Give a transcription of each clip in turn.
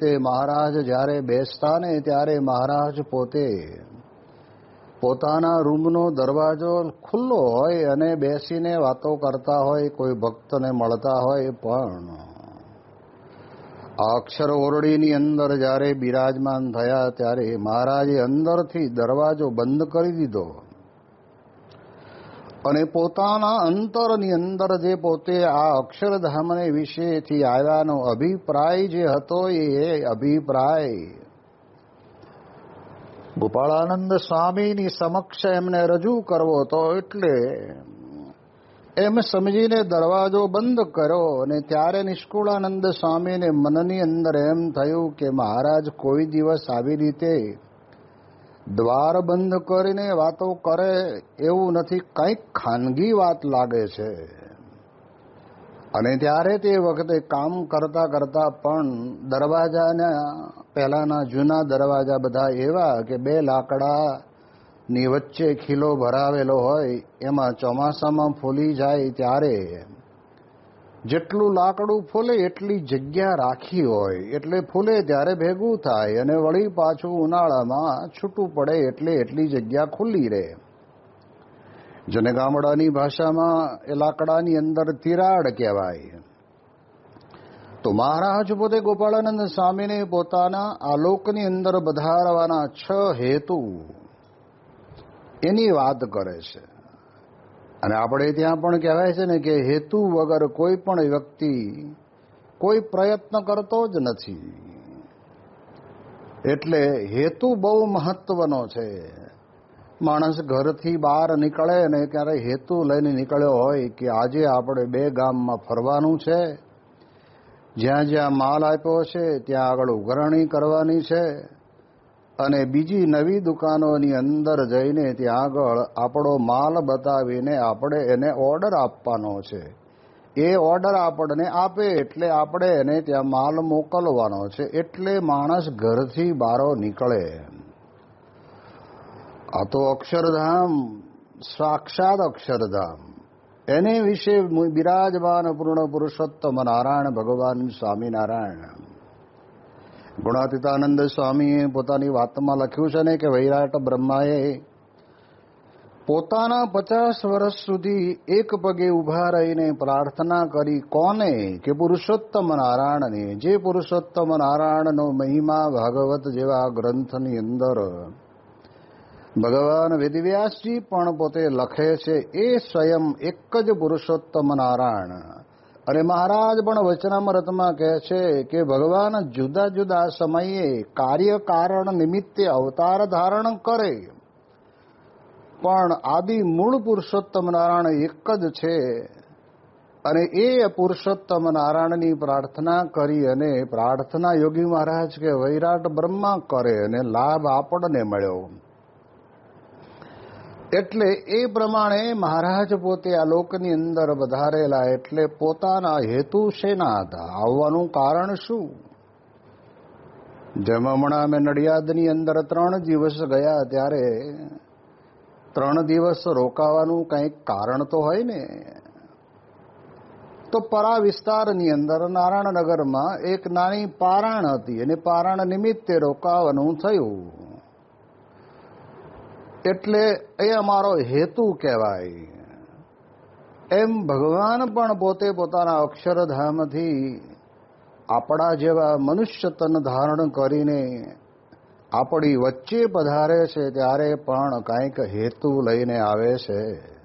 તે મહારાજ જ્યારે બેસતા ને ત્યારે મહારાજ પોતે પોતાના રૂમનો દરવાજો ખુલ્લો હોય અને બેસીને વાતો કરતા હોય, કોઈ ભક્તને મળતા હોય પણ. અક્ષર ઓરડીની અંદર જ્યારે બિરાજમાન થયા ત્યારે મહારાજે અંદરથી દરવાજો બંધ કરી દીધો. અને પોતાના અંતરની અંદર જે પોતે આ અક્ષરધામને વિશેથી આવ્યાનો અભિપ્રાય જે હતો એ અભિપ્રાય. ગોપાળાનંદ સ્વામીની સમક્ષ એમને રજૂ કરવો હતો એટલે એમ સમજીને દરવાજો બંધ કર્યો અને ત્યારે નિષ્કુળાનંદ સ્વામીને મનની અંદર એમ થયું કે મહારાજ કોઈ દિવસ આવી રીતે દ્વાર બંધ કરીને વાતો કરે એવું નથી, કંઈક ખાનગી વાત લાગે છે. અને ત્યારે તે વખતે કામ કરતા કરતા પણ દરવાજાના, પહેલાના જૂના દરવાજા બધા એવા કે બે લાકડાની વચ્ચે ખીલો ભરાવેલો હોય, એમાં ચોમાસામાં ફૂલી જાય ત્યારે જેટલું લાકડું ફૂલે એટલી જગ્યા રાખી હોય. એટલે ફૂલે ત્યારે ભેગું થાય અને વળી પાછું ઉનાળામાં છૂટું પડે એટલે એટલી જગ્યા ખુલ્લી રહે. જેને ગામડાની ભાષામાં એ લાકડાની અંદર તિરાડ કહેવાય. તો મહારાજ પોતે ગોપાળાનંદ સ્વામીને પોતાના આલોકની અંદર વધારવાના છ હેતુ એની વાત કરે છે. અને આપણે ત્યાં પણ કહેવાય છે ને કે હેતુ વગર કોઈ પણ વ્યક્તિ કોઈ પ્રયત્ન કરતો જ નથી. એટલે હેતુ બહુ મહત્વનો છે. માણસ ઘરથી બહાર નીકળે ને ક્યારે હેતુ લઈને નીકળ્યો હોય કે આજે આપણે બે ગામમાં ફરવાનું છે, જ્યાં જ્યાં માલ આપ્યો છે, ત્યાં આગળ ઉઘરાણી કરવાની છે અને બીજી નવી દુકાનોની અંદર જઈને ત્યાં આગળ આપણો માલ બતાવીને આપણે એને ઓર્ડર આપવાનો છે. એ ઓર્ડર આપણને આપે એટલે આપણે એને ત્યાં માલ મોકલવાનો છે. એટલે માણસ ઘરથી બારો નીકળે. આ તો અક્ષરધામ, સાક્ષાત અક્ષરધામ. એને વિશે બિરાજમાન પૂર્ણ પુરુષોત્તમ નારાયણ ભગવાન સ્વામિનારાયણ. ગુણાતીતાનંદ સ્વામીએ પોતાની વાતમાં લખ્યું છે ને કે વૈરાટ બ્રહ્માએ પોતાના પચાસ વર્ષ સુધી એક પગે ઊભા રહીને પ્રાર્થના કરી કોને? કે પુરુષોત્તમ નારાયણને. જે પુરુષોત્તમ નારાયણનો મહિમા ભાગવત જેવા ગ્રંથની અંદર ભગવાન વેદવ્યાસજી પણ પોતે લખે છે, એ સ્વયં એક જ પુરુષોત્તમ નારાયણ. અને મહારાજ પણ વચનામૃતમાં કહે છે કે ભગવાન જુદા જુદા સમયે કાર્ય કારણ નિમિત્તે અવતાર ધારણ કરે. પણ આદિ મૂળ પુરુષોત્તમ નારાયણ એક જ છે અને એ પુરુષોત્તમ નારાયણની પ્રાર્થના કરી અને પ્રાર્થના યોગી મહારાજ કે વૈરાટ બ્રહ્મા કરે અને લાભ આપણને મળ્યો. એટલે એ પ્રમાણે મહારાજ પોતે આ લોકની અંદર વધારેલા એટલે પોતાના હેતુ શેના હતા? આવવાનું કારણ શું? જેમ હમણાં અમે નડિયાદની અંદર ત્રણ દિવસ ગયા ત્યારે ત્રણ દિવસ રોકાવાનું કંઈક કારણ તો હોય ને. તો પરા વિસ્તારની અંદર નારાયણનગરમાં એક નાની પારાણ હતી. અને પારાણ નિમિત્તે રોકાવાનું થયું. એટલે એ અમારો હેતુ કહેવાય. એમ ભગવાન પણ પોતે પોતાના અક્ષરધામથી આપણા જેવા મનુષ્ય તન ધારણ કરીને આપણી વચ્ચે પધારે છે ત્યારે પણ કાંઈક હેતુ લઈને આવે છે.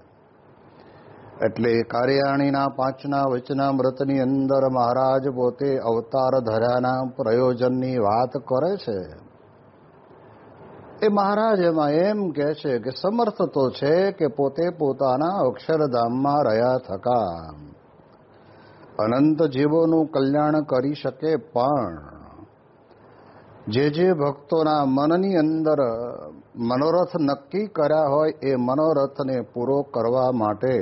એટલે કાર્યાણીના પાંચના વચનામૃતની અંદર મહારાજ પોતે અવતાર ધર્યાના પ્રયોજનની વાત કરે છે. એ મહારાજ એમાં એમ કે છે કે સમર્થ તો છે કે પોતે પોતાના અક્ષરધામમાં રહ્યા થકા અનંત જીવોનું કલ્યાણ કરી શકે પણ જે જે ભક્તોના મનની અંદર મનોરથ નક્કી કર્યા હોય એ મનોરથને પૂરો કરવા માટે,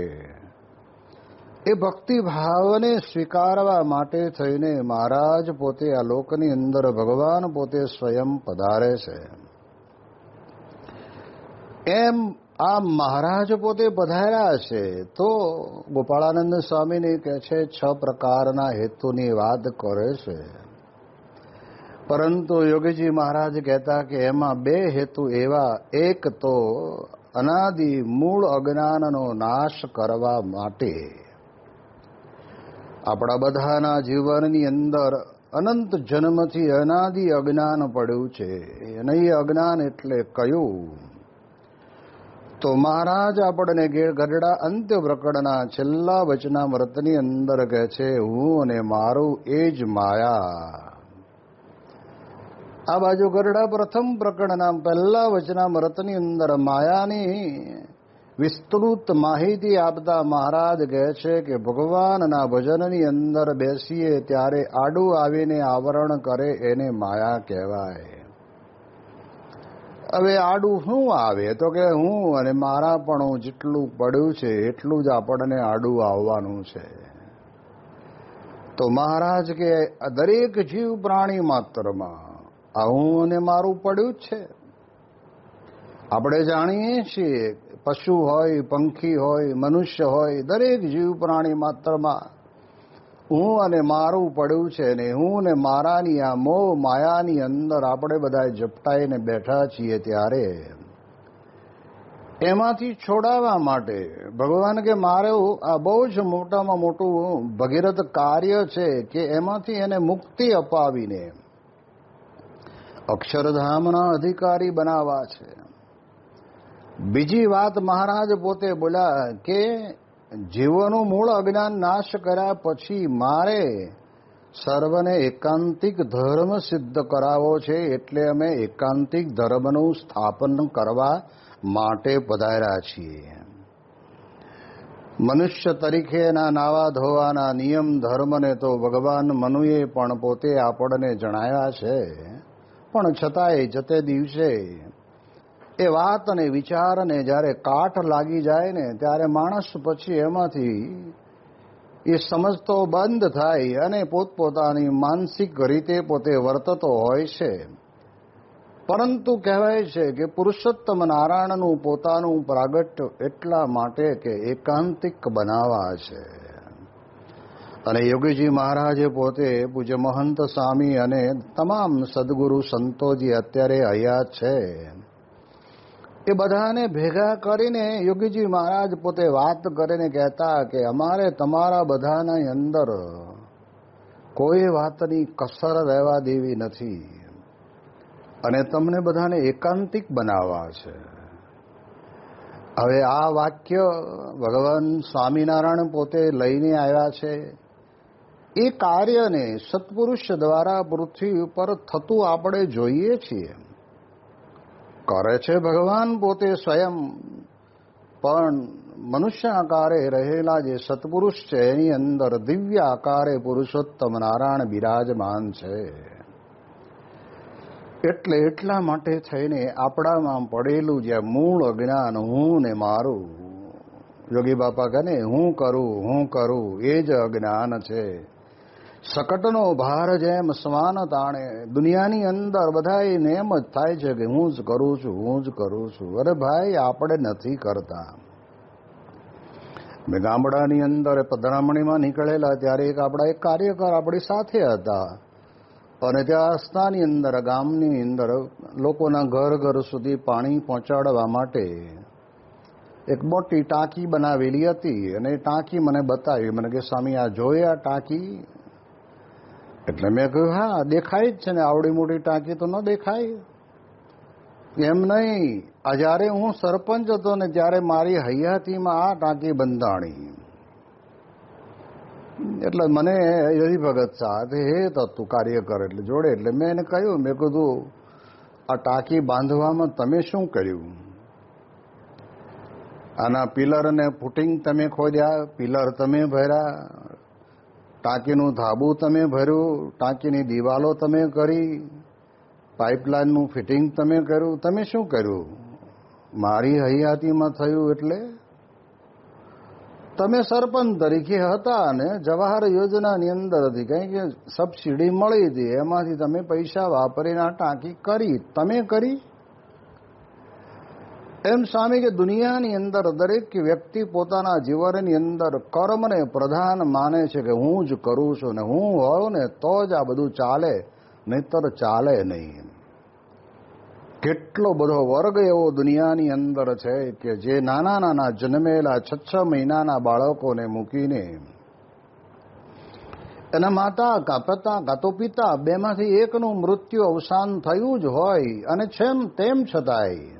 એ ભક્તિ ભાવને સ્વીકારવા માટે થઈને મહારાજ પોતે આ લોકની અંદર ભગવાન પોતે સ્વયં પધારે છે. એમ આ મહારાજ પોતે પધાર્યા છે, તો ગોપાળાનંદ સ્વામીને કહે છે, છ પ્રકારના હેતુની વાત કરે છે. પરંતુ યોગીજી મહારાજ કહેતા કે એમાં બે હેતુ એવા, એક તો અનાદિ મૂળ અજ્ઞાનનો નાશ કરવા માટે. આપણા બધાના જીવનની અંદર અનંત જન્મથી અનાદિ અજ્ઞાન પડ્યું છે. અને એ અજ્ઞાન એટલે કયું? તો મહારાજ આપણને ગઢડા અંત્ય પ્રકરણના છેલ્લા વચનામૃતની અંદર કહે છે, હું અને મારું એ જ માયા. આ બાજુ ગરડા પ્રથમ પ્રકરણના પહેલા વચનામૃતની અંદર માયાની વિસ્તૃત માહિતી આપતા મહારાજ કહે છે કે, ભગવાનના ભજનની અંદર બેસીએ ત્યારે આડું આવીને આવરણ કરે એને માયા કહેવાય. હવે આડું શું આવે? તો કે હું અને મારા પણ જેટલું પડ્યું છે, એટલું જ આપણને આડું આવવાનું છે. તો મહારાજ કે, દરેક જીવ પ્રાણી માત્રમાં આ હું અને મારું પડ્યું જ છે. આપણે જાણીએ છીએ, પશુ હોય, પંખી હોય, મનુષ્ય હોય, દરેક જીવ પ્રાણી માત્રમાં હું અને મારું પડ્યું છે ને હું ને મારાની આ મોહ માયાની અંદર આપણે બધા ઝપટાઈને બેઠા છીએ ત્યારે. એમાંથી છોડાવવા માટે ભગવાન કે મારે આ બહુ જ મોટામાં મોટું ભગીરથ કાર્ય છે કે એમાંથી એને મુક્તિ અપાવીને અક્ષરધામના અધિકારી બનાવવા છે. બીજી વાત મહારાજ પોતે બોલ્યા કે જીવોનું મૂળ અજ્ઞાન નાશ કર્યા પછી મારે સર્વને એકાંતિક ધર્મ સિદ્ધ કરાવો છે એટલે અમે એકાંતિક ધર્મનું સ્થાપન કરવા માટે પધાર્યા છીએ. મનુષ્ય તરીકેના નાવા ધોવાના નિયમ ધર્મને તો ભગવાન મનુએ પણ પોતે આપણને જણાવ્યા છે. પણ છતાંય જતે દિવસે એ વાત અને વિચાર અને જ્યારે કાઠ લાગી જાય ને, ત્યારે માણસ પછી એમાંથી એ સમજતો બંધ થાય અને પોતપોતાની માનસિક રીતે પોતે વર્તતો હોય છે. પરંતુ કહેવાય છે કે પુરુષોત્તમ નારાયણનું પોતાનું પ્રાગટ્ય એટલા માટે કે એકાંતિક બનાવા છે. અને યોગીજી મહારાજે પોતે પૂજ્ય મહંત સ્વામી અને તમામ સદગુરુ સંતોજી અત્યારે અહીંયા છે. એ બધાને ભેગા કરીને યોગીજી મહારાજ પોતે વાત કરીને કહેતા કે અમારે તમારા બધાના અંદર કોઈ વાતની કસર રહેવા દેવી નથી. અને તમને બધાને એકાંતિક બનાવવા છે. હવે આ વાક્ય ભગવાન સ્વામિનારાયણ પોતે લઈને આવ્યા છે. એ કાર્યને સત્પુરુષ દ્વારા પૃથ્વી ઉપર થતું આપણે જોઈએ છીએ. કરે છે ભગવાન, પોતે સ્વયં પણ મનુષ્ય આકારે રહેલા જે સત્પુરુષ છે, એની અંદર દિવ્ય આકારે પુરુષોત્તમ નારાયણ બિરાજમાન છે. એટલે એટલા માટે થઈને આપણામાં પડેલું જે મૂળ અજ્ઞાન હું ને મારું, યોગી બાપા કહે હું કરું હું કરું, એ જ અજ્ઞાન છે. શકટનો ભાર જેમ સ્વાન તાણે, દુનિયાની અંદર બધા એમ જ થાય છે કે હું જ કરું છું, હું જ કરું છું. અરે ભાઈ, આપણે નથી કરતા. મેં ગામડાની અંદર પધરામણીમાં નીકળેલા ત્યારે એક આપણા એક કાર્યકર આપણી સાથે હતા. અને ત્યાં રસ્તાની અંદર, ગામની અંદર લોકોના ઘર ઘર સુધી પાણી પહોંચાડવા માટે એક મોટી ટાંકી બનાવેલી હતી. અને એ ટાંકી મને બતાવી. મને કે, સ્વામી, આ આ ટાંકી? એટલે મેં કહ્યું, હા, દેખાય જ છે ને, આવડી મોટી ટાંકી તો ન દેખાય. એમ નહીં. આ જ્યારે હું સરપંચ હતો ને, ત્યારે મારી હૈયાતીમાં આ ટાંકી બંધાણી. એટલે મને હરિભગત સાથે હે હતું કાર્યકર એટલે જોડે. એટલે મેં એને કહ્યું, મેં કીધું, આ ટાંકી બાંધવામાં તમે શું કર્યું? આના પિલર અને ફૂટિંગ તમે ખોદ્યા, પિલર તમે ભર્યા ટાંકીનું ધાબું તમે ભર્યું, ટાંકીની દિવાલો તમે કરી, પાઇપલાઇનનું ફિટિંગ તમે કર્યું, તમે શું કર્યું? મારી હૈયાતીમાં થયું એટલે? તમે સરપંચ તરીકે હતા અને જવાહર યોજનાની અંદર હતી કારણ કે સબસિડી મળી હતી, એમાંથી તમે પૈસા વાપરીને આ ટાંકી કરી. તમે કરી? એમ સ્વામી કે દુનિયાની અંદર દરેક વ્યક્તિ પોતાના જીવનની અંદર કર્મને પ્રધાન માને છે કે હું જ કરું છું ને હું હોઉં ને તો જ આ બધું ચાલે, નહીતર ચાલે નહીં. કેટલો બધો વર્ગ એવો દુનિયાની અંદર છે કે જે નાના નાના જન્મેલા છ છ મહિનાના બાળકોને મૂકીને એના માતા કા પિતા કા તો પિતા બેમાંથી એકનું મૃત્યુ અવસાન થયું જ હોય અને છેમ તેમ છતાંય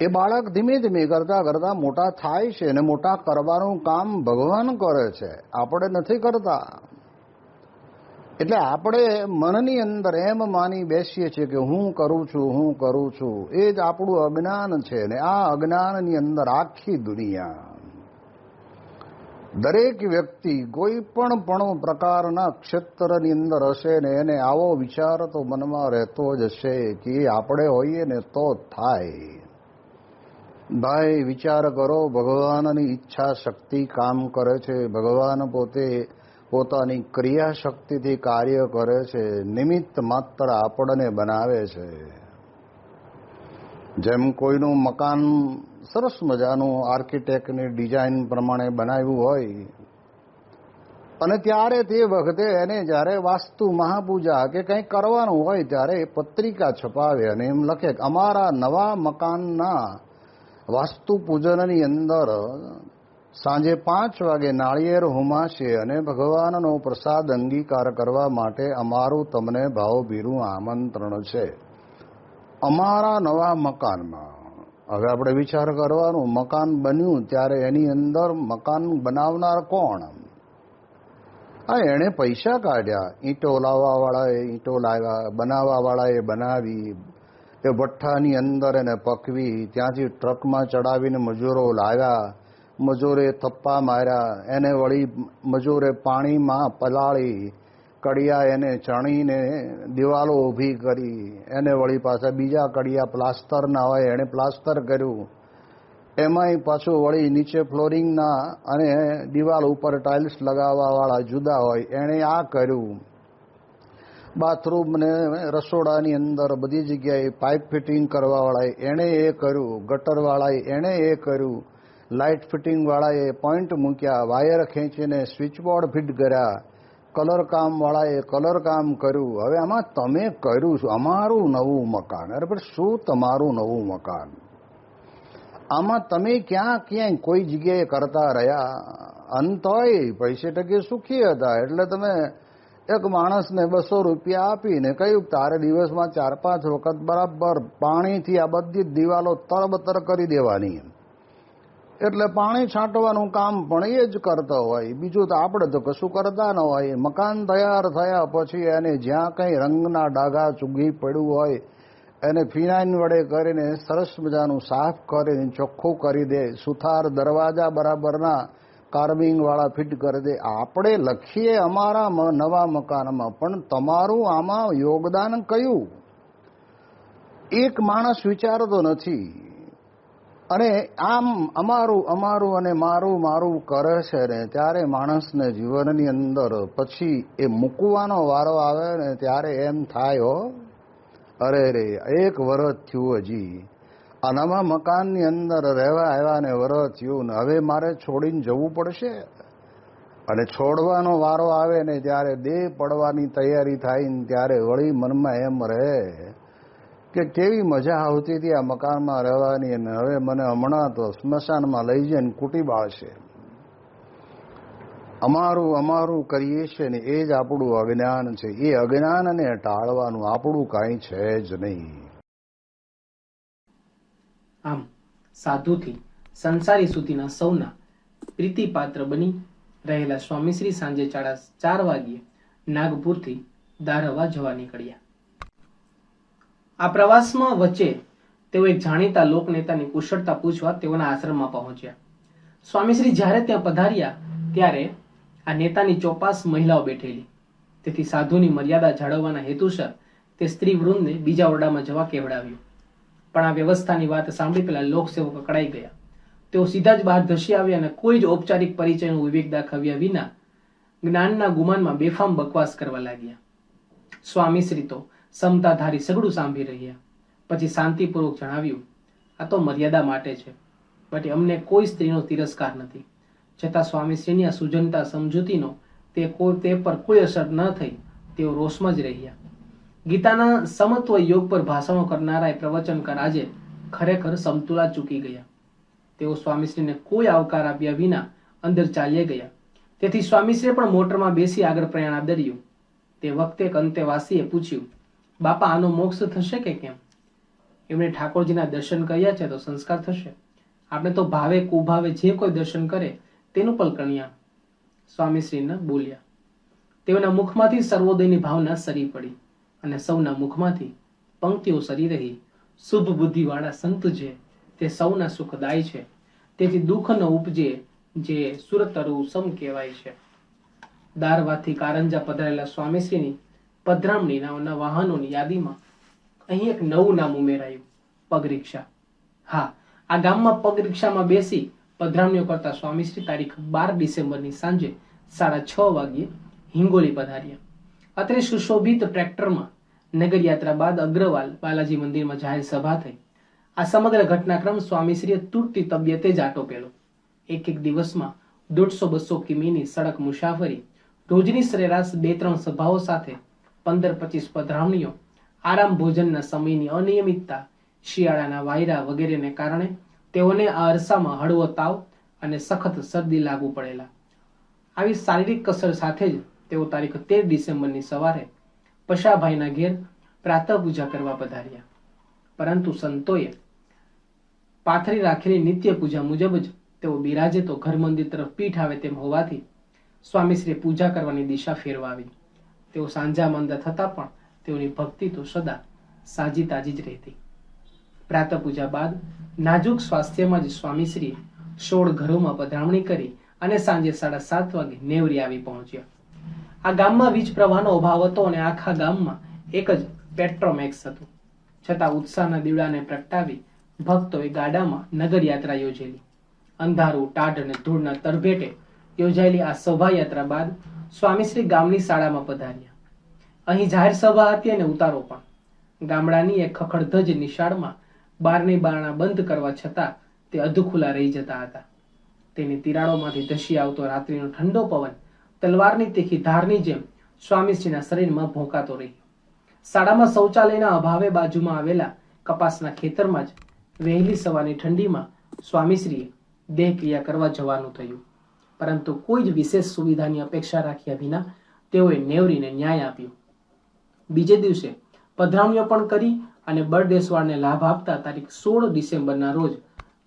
એ બાળક ધીમે ધીમે કરતા કરતા મોટા થાય છે અને મોટા કરવાનું કામ ભગવાન કરે છે. આપણે નથી કરતા. એટલે આપણે મનની અંદર એમ માની બેસીએ છીએ કે હું કરું છું, હું કરું છું. એ જ આપણું અજ્ઞાન છે ને આ અજ્ઞાનની અંદર આખી દુનિયા. દરેક વ્યક્તિ કોઈ પણ પણ પ્રકારના ક્ષેત્રની અંદર હશે ને એને આવો વિચાર તો મનમાં રહેતો જ હશે કે આપણે હોઈએ ને તો થાય. ભાઈ, વિચાર કરો, ભગવાનની ઈચ્છા શક્તિ કામ કરે છે. ભગવાન પોતે પોતાની ક્રિયા શક્તિથી કાર્ય કરે છે. નિમિત્ત માત્ર આપણને બનાવે છે. જેમ કોઈનું મકાન સરસ મજાનું આર્કિટેક્ટની ડિઝાઇન પ્રમાણે બનાવ્યું હોય, અને ત્યારે તે વખતે એને જ્યારે વાસ્તુ મહાપૂજા કે કંઈ કરવાનું હોય, ત્યારે પત્રિકા છપાવે અને એમ લખે અમારા નવા મકાનના વાસ્તુ પૂજનની અંદર સાંજે પાંચ વાગે નાળિયેર હોમાશે અને ભગવાનનો પ્રસાદ અંગીકાર કરવા માટે અમારું તમને ભાવભીરું આમંત્રણ છે. અમારા નવા મકાનમાં. હવે આપણે વિચાર કરવાનું, મકાન બન્યું ત્યારે એની અંદર મકાન બનાવનાર કોણ? હા એણે પૈસા કાઢ્યા. ઈંટો લાવવાવાળાએ ઈંટો લાવ્યા બનાવવા વાળાએ બનાવી. એ ભઠ્ઠાની અંદર એને પકવી, ત્યાંથી ટ્રકમાં ચડાવીને મજૂરો લાવ્યા, મજૂરે થપ્પા માર્યા, એને વળી મજૂરે પાણીમાં પલાળી, કડિયા એને ચણીને દિવાલો ઊભી કરી, એને વળી પાછા બીજા કડિયા પ્લાસ્ટરના હોય એણે પ્લાસ્ટર કર્યું. એમાંય પાછું વળી નીચે ફ્લોરિંગના અને દિવાલ ઉપર ટાઇલ્સ લગાવવાવાળા જુદા હોય, એણે આ કર્યું. બાથરૂમ ને રસોડાની અંદર બધી જગ્યાએ પાઇપ ફિટિંગ કરવાવાળાએ એણે એ કર્યું, ગટરવાળાએ એણે એ કર્યું, લાઇટ ફિટિંગવાળાએ પોઈન્ટ મૂક્યા, વાયર ખેંચીને સ્વિચબોર્ડ ફિટ કર્યા, કલર કામવાળાએ કલર કામ કર્યું. હવે આમાં તમે કર્યું શું? અમારું નવું મકાન. અરે પણ શું તમારું નવું મકાન? આમાં તમે ક્યાં ક્યાંય કોઈ જગ્યાએ કરતા રહ્યા? અંત હોય પૈસે ટકે સુખી હતા. એટલે તમે એક માણસને બસો રૂપિયા આપીને કહ્યું તારે દિવસમાં ચાર પાંચ વખત બરાબર પાણીથી આ બધી જ દિવાલો તરબતર કરી દેવાની એટલે પાણી છાંટવાનું કામ પણ એ જ કરતો હોય. બીજું તો આપણે તો કશું કરતા ન હોય. મકાન તૈયાર થયા પછી એને જ્યાં કંઈ રંગના ડાઘા ચૂગી પડ્યું હોય, એને ફિનાઇન વડે કરીને સરસ મજાનું સાફ કરીને ચોખ્ખું કરી દે. સુથાર દરવાજા બરાબરના કાર્વિંગ વાળા ફિટ કરી દે. આપણે લખીએ અમારા નવા મકાનમાં, પણ તમારું આમાં યોગદાન કયું? એક માણસ વિચારતો નથી. અને આમ અમારું અમારું અને મારું મારું કરે છે ને, ત્યારે માણસને જીવનની અંદર પછી એ મૂકવાનો વારો આવે ને, ત્યારે એમ થાય અરે રે, એક વરસ થયું હજી. આ નવા મકાનની અંદર રહેવા આવ્યા ને વર થયું ને હવે મારે છોડીને જવું પડશે. અને છોડવાનો વારો આવે ને ત્યારે દેહ પડવાની તૈયારી થાય ને ત્યારે વળી મનમાં એમ રહે કે કેવી મજા આવતી હતી આ મકાનમાં રહેવાની અને હવે મને હમણાં તો સ્મશાનમાં લઈ જઈને કૂટી બાળશે. અમારું અમારું કરીએ છીએ ને એ જ આપણું અજ્ઞાન છે. એ અજ્ઞાનને ટાળવાનું આપણું કાંઈ છે જ નહીં. આમ સાધુથી સંસારી સુધીના સૌના પ્રીતિપાત્ર બની રહેલા સ્વામીશ્રી સાંજે સાડા ચાર વાગ્યે નાગપુરથી દારવા જવા નીકળ્યા. આ પ્રવાસમાં વચ્ચે તેઓ એક જાણીતા લોકનેતાની કુશળતા પૂછવા તેઓના આશ્રમમાં પહોંચ્યા. સ્વામીશ્રી જ્યારે ત્યાં પધાર્યા ત્યારે આ નેતાની ચોપાસ મહિલાઓ બેઠેલી. તેથી સાધુની મર્યાદા જાળવવાના હેતુસર તે સ્ત્રી વૃંદને બીજા ઓરડામાં જવા કહેવડાવ્યું. પણ આ વ્યવસ્થાની વાત સાંભળી પેલા લોકસેવક અકળાઈ ગયા. તેઓ સીધા જ બહાર ધસી આવ્યા અને કોઈ જ ઔપચારિક પરિચયનો વિવેક દાખવ્યા વિના જ્ઞાનના ગુમાનમાં બેફામ બકવાસ કરવા લાગ્યા. સ્વામીશ્રી તો સમતાધારી સગડું સાંભળી રહ્યા. પછી શાંતિપૂર્વક જણાવ્યું, આ તો મર્યાદા માટે છે, બટ અમને કોઈ સ્ત્રીનો તિરસ્કાર નથી. છતાં સ્વામીશ્રીની આ સુજનતા સમજૂતીનો તે કોઈ તે પર કોઈ અસર ન થઈ, તેઓ રોષમાં જ રહ્યા. ગીતાના સમત્વ યોગ પર ભાષણો કરનારા એ પ્રવચનકાર આજે ખરેખર સમતુલા ચૂકી ગયા. તેઓ સ્વામીશ્રીને કોઈ આવકાર આપ્યા વિના અંદર ચાલ્યા ગયા. તેથી સ્વામીશ્રીએ પણ મોટરમાં બેસી આગળ પ્રયાણ આદર્યું. તે વખતે અંતેવાસીએ પૂછ્યું, બાપા, આનો મોક્ષ થશે કે કેમ? એમણે ઠાકોરજીના દર્શન કર્યા છે તો સંસ્કાર થશે. આપણે તો ભાવે, કુભાવે જે કોઈ દર્શન કરે, તેનું પલકણ્યા સ્વામીશ્રીને બોલ્યા. તેઓના મુખમાંથી સર્વોદયની ભાવના સરી પડી. અને સૌના મુખમાંથી પંક્તિઓ સરી રહી. શુભ બુદ્ધિવાળા સંત છે તે સૌના સુખદાય છે. તેથી દુઃખ ન ઉપજે જે સુરતરુ સમ કહેવાય છે. દારવાથી કારંજા પધારેલા સ્વામીશ્રીની પધરામણીના વાહનોની યાદીમાં અહીં એક નવું નામ ઉમેરાયું, પગરિક્ષા. હા, આ ગામમાં પગ રિક્ષામાં બેસી પધરામણીઓ કરતા સ્વામીશ્રી તારીખ બાર ડિસેમ્બરની સાંજે સાડા છ વાગ્યે હિંગોલી પધાર્યા. અત્રે સુશોભિત ટ્રેક્ટરમાં નગરયાત્રા બાદ અગ્રવાલ બાલાજી મંદિરમાં જાહેર સભા થઈ. આ સમગ્ર ઘટનાક્રમ સ્વામીશ્રીએ તૂટતી તબિયતે જ આટોપેલો. એક એક દિવસમાં દોઢસો બસો કિમીની સડક મુસાફરી, રોજની સરેરાશ બે ત્રણ સભાઓ સાથે પંદર પચીસ પધરામણીઓ, આરામ ભોજનના સમયની અનિયમિતતા, શિયાળાના વાયરા વગેરેને કારણે તેઓને આ અરસામાં હળવો તાવ અને સખત શરદી લાગુ પડેલા. આવી શારીરિક કસર સાથે જ તેઓ તારીખ તેર ડિસેમ્બરની સવારે પશાભાઈના ઘેર પ્રાતઃ પૂજા કરવા પધાર્યા. પરંતુ સંતોએ પાથરી રાખેલી નિત્ય પૂજા મુજબ જ તેઓ બિરાજે તો ઘર મંદિર તરફ પીઠ આવે તેમ હોવાથી સ્વામીશ્રીએ પૂજા કરવાની દિશા ફેરવાવી તેઓ સાંજા મંદા થતા પણ તેઓની ભક્તિ તો સદા સાજી તાજી જ રહેતી. પ્રાતઃ પૂજા બાદ નાજુક સ્વાસ્થ્યમાં જ સ્વામીશ્રીએ સોળ ઘરોમાં પધરામણી કરી અને સાંજે સાડા સાત વાગે નેવરી આવી પહોંચ્યા. આ ગામમાં વીજ પ્રવાહનો અભાવ હતો અને આખા ગામમાં એક જ પેટ્રોમેક્સ હતું. છતાં ઉત્સાહના દીવડાને પ્રગટાવી ભક્તોએ ગાડામાં નગરયાત્રા યોજેલી. અંધારું, ટાઢ અને ધૂળના તરભેટે યોજાયેલી આ શોભાયાત્રા બાદ સ્વામીશ્રી ગામની શાળામાં પધાર્યા. અહીં જાહેર સભા હતી અને ઉતારો પણ. ગામડાની એક ખખડધજ નિશાળમાં બારની બારણા બંધ કરવા છતાં તે અધખુલા રહી જતા હતા. તેની તિરાડોમાંથી ધસી આવતો રાત્રિનો ઠંડો પવન તલવારની તીખી ધારની જેમ સ્વામીજીના શરીરમાં ભોંકાતો રહી શાળામાં શૌચાલયના અભાવે બાજુમાં આવેલા કપાસના ખેતરમાં જ વહેલી સવારની ઠંડીમાં સ્વામીશ્રીએ દેહક્રિયા કરવા જવાનું થયું. પરંતુ કોઈ જ વિશેષ સુવિધાની અપેક્ષા રાખ્યા વિના તેઓએ નેવરીને ન્યાય આપ્યો. બીજે દિવસે પધરામણીઓ પણ કરી અને બળદેશવાળને લાભ આપતા તારીખ સોળ ડિસેમ્બરના રોજ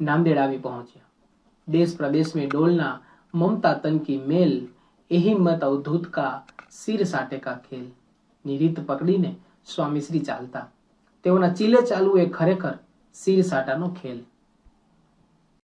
નાંદેડ આવી પહોંચ્યા. દેશ પ્રદેશ મેં ડોલના મમતા તનકી મેલ એહી મત અવધૂત કા સિર સાટે કા ખેલ. ની પકડીને સ્વામીશ્રી ચાલતા. તેઓના ચીલે ચાલવું એ ખરેખર સિર સાટાનો ખેલ.